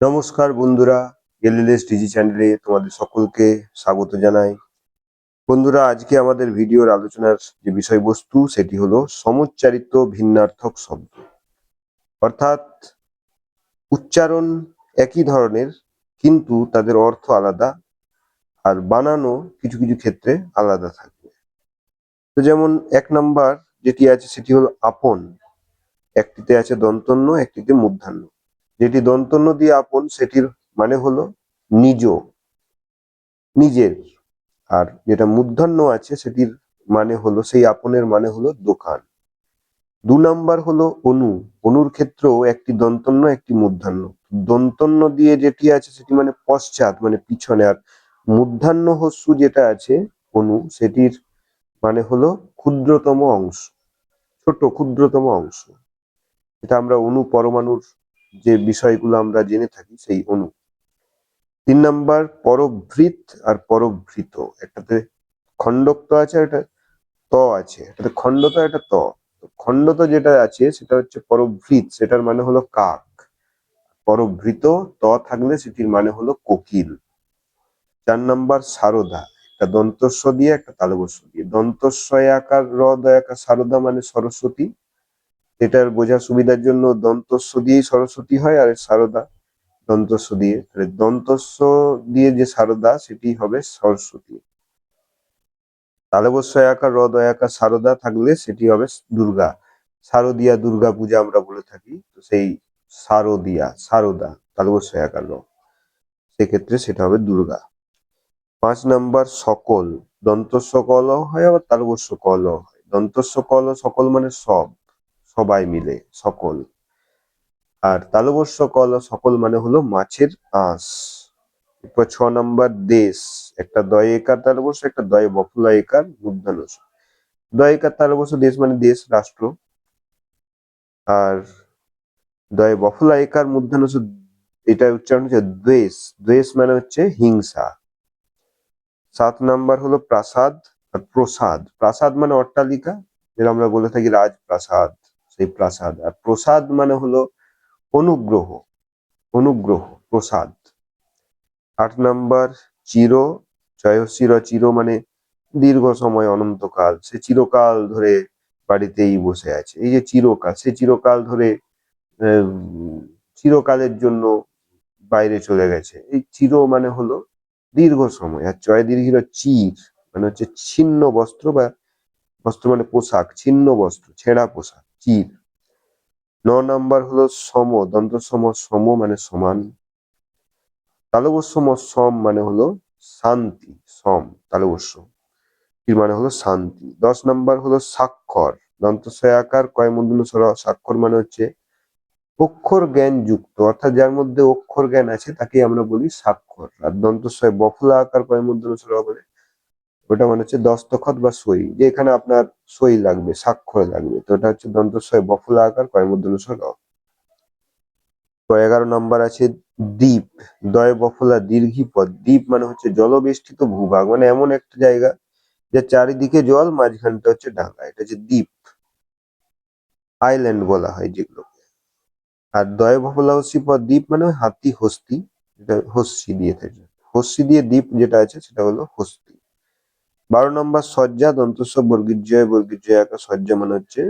নমস্কার বন্ধুরা এলএলএস ডিজি চ্যানেলে তোমাদের সকলকে স্বাগত জানাই। বন্ধুরা, আজকে আমাদের ভিডিওর আলোচনার যে বিষয়বস্তু, সেটি হলো সমুচ্চারিত ভিন্নার্থক শব্দ। অর্থাৎ উচ্চারণ একই ধরনের, কিন্তু তাদের অর্থ আলাদা আর বানানো কিছু কিছু ক্ষেত্রে আলাদা থাকবে। তো যেমন এক নাম্বার যেটি আছে, সেটি হলো আপন। একটিতে আছে দন্তন্য, একটিতে মূর্ধান্য। যেটি দন্তন্য দিয়ে আপন, সেটির মানে হলো নিজ, নিজের। আর যেটা মূর্ধন্য আছে, সেটির মানে হলো, সেই আপনের মানে হলো দোকান। দু নাম্বার হলো অনু। অনুর ক্ষেত্রেও একটি দন্তন্য, একটি মূর্ধান্য দন্তন্য দিয়ে যেটি আছে, সেটি মানে পশ্চাৎ মানে পিছনে। আর মূর্ধান্য হস্যু যেটা আছে, অনু, সেটির মানে হলো ক্ষুদ্রতম অংশ, ছোট ক্ষুদ্রতম অংশ। এটা আমরা অনু, পরমাণুর যে বিষয়গুলো আমরা জেনে থাকি সেই অনু। তিন নাম্বার পরভৃত আর পরভৃত একটাতে খণ্ডক্ত আছে আর একটা ত আছে। এটাতে খণ্ডত একটা ত। তো খণ্ডত যেটা আছে সেটা হচ্ছে পরভৃত সেটার মানে হলো কাক। পরভৃত ত থাকলে সেটির মানে হলো কোকিল। চার নাম্বার, সারদা। একটা দন্তস্ব দিয়ে, একটা তালবস্য দিয়ে। দন্তস্বয় আকার র দয়াকার, সারদা মানে সরস্বতী। এটার বোঝার সুবিধার জন্য দন্তস্ব দিয়েই সরস্বতী হয় আর সারদা দন্তস্ব দিয়ে। তাহলে দন্তস্ব দিয়ে যে সারদা, সেটি হবে সরস্বতী। তালবস্বয় আকার র একা সারদা থাকলে সেটি হবে দুর্গা। শারদীয়া দুর্গা পূজা আমরা বলে থাকি, তো সেই শারদিয়া শারদা তালবস্বয় আকার র সেক্ষেত্রে সেটা হবে দুর্গা। পাঁচ নাম্বার সকল। দন্তস্ব কল হয় আবার তালবস্য কল হয়। দন্তস্ব কল সকল মানে সব। সবাই মিলে, সকল। আর তালবস্য কল সকল মানে হলো মাছের আঁশ। এরপর ছ নম্বর দেশ, একটা দয় একার তালবস্য একটা দয় বফলা একার মূর্ধনস দয় একার তালবস্য দেশ মানে দেশ, রাষ্ট্র। আর দয় বফলা একার মূর্ধনস এটা উচ্চারণ হচ্ছে দ্বেষ। দ্বেষ মানে হচ্ছে হিংসা। সাত নাম্বার হলো প্রাসাদ আর প্রসাদ। প্রাসাদ মানে অট্টালিকা, যেটা আমরা বলে থাকি রাজপ্রাসাদ। সেই প্রাসাদ। আর প্রসাদ মানে হলো অনুগ্রহ অনুগ্রহ, প্রসাদ। আট নাম্বার, চির জয়শির চির মানে দীর্ঘ সময়, অনন্তকাল। সে চিরকাল ধরে বাড়িতেই বসে আছে। এই যে চিরকাল, সে চিরকাল ধরে চিরকালের জন্য বাইরে চলে গেছে। এই চির মানে হলো দীর্ঘ সময়। আর চয় দীর্ঘির চির মানে হচ্ছে ছিন্ন বস্ত্র বা বস্ত্র মানে পোশাক, ছিন্ন বস্ত্র ছেঁড়া পোশাক, চির। ন নাম্বার হলো সম, দন্ত সম সম মানে সমান। তালবস্য সম মানে হলো শান্তি, সম, তালবস্য। এর মানে হলো শান্তি। দশ নাম্বার হলো স্বাক্ষর। দন্ত আকার কয় মূর্ধন্য স্বর? স্বাক্ষর মানে হচ্ছে অক্ষর জ্ঞান যুক্ত, অর্থাৎ যার মধ্যে অক্ষর জ্ঞান আছে তাকে আমরা বলি স্বাক্ষর। আর দন্তস্বয় বফলা আকার কয় মূর্ধন্য স্বর বলে? ওটা মানে হচ্ছে দস্তখত বা সই, যে এখানে আপনার সই লাগবে, স্বাক্ষর লাগবে। তো ওটা হচ্ছে দন্তস্বয় বফলা আকার কয় মূর্ধন্য স্বর তো এগারো নম্বর আছে দ্বীপ, দয়, বফলা দীর্ঘি পদ দ্বীপ মানে হচ্ছে জলবেষ্টিত ভূভাগ মানে এমন একটা জায়গা যে চারিদিকে জল, মাঝখানটা হচ্ছে ডাঙা এটা হচ্ছে দ্বীপ। আইল্যান্ড বলা হয় যেগুলোকে। আর দয়, বফলা হস্যি পদ দ্বীপ মানে হাতি হস্তি। যেটা হস্যি দিয়ে থাকে। হস্যি দিয়ে দ্বীপ যেটা আছে সেটা হলো হস্তি। বারো নম্বর সজ্জা দন্তস্ব বর্গীর্জয় বর্গীর্জয় আঁকা সজ্জা মানে হচ্ছে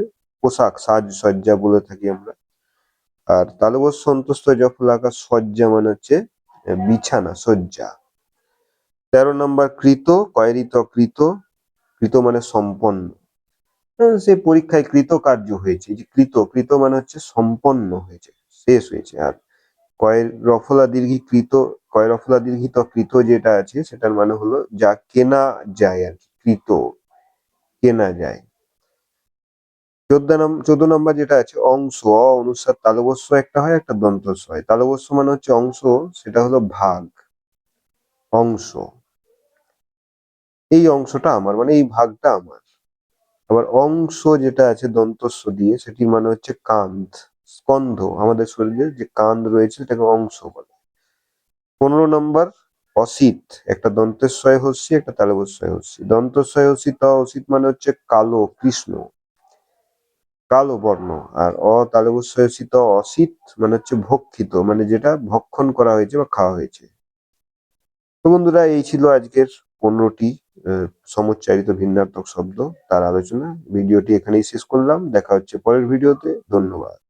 পোশাক, সাজ সজ্জা বলে থাকি আমরা। আর তালবস্য অন্তস্থ জফল আঁকা সজ্জা মানে হচ্ছে বিছানা সজ্জা তেরো নম্বর কৃত, কয়রিত কৃত কৃত মানে সম্পন্ন। সে পরীক্ষায় কৃত কার্য হয়েছে যে কৃত কৃত মানে হচ্ছে সম্পন্ন হয়েছে, শেষ হয়েছে আর। কয়ের রফলা দীর্ঘি কৃত, কয় রফলা দীর্ঘিত কৃত যেটা আছে, সেটার মানে হলো যা কেনা যায় আর কি, কৃত, কেনা যায়। চোদ্দ নম্বর চোদ্দ নম্বর যেটা আছে, অংশ, অ অনুসার তালবস্য একটা হয়, একটা দন্তস্ব হয়। তালবস্য মানে হচ্ছে অংশ, সেটা হলো ভাগ, অংশ। এই অংশটা আমার মানে এই ভাগটা আমার। আবার অংশ যেটা আছে দন্তস্ব দিয়ে, সেটির মানে হচ্ছে কান্ধ স্কন্ধ, আমাদের শরীরে যে কান্ধ রয়েছে সেটাকে অংশ বলে। পনেরো নম্বর, অসিত, একটা দন্তেশ্বয় হস্যি, একটা তালবস্বয় হস্যি। দন্তস্বয় হস্যি, ত অসিত মানে হচ্ছে কালো, কৃষ্ণ। কালো বর্ণ, আর অতালবস্যসিত অসিত মানে হচ্ছে ভক্ষিত মানে যেটা ভক্ষণ করা হয়েছে বা খাওয়া হয়েছে। তো বন্ধুরা, এই ছিল আজকের পনেরোটি সমুচ্চারিত ভিন্নাত্মক শব্দ, তার আলোচনা। ভিডিওটি এখানেই শেষ করলাম। দেখা হচ্ছে পরের ভিডিওতে। ধন্যবাদ।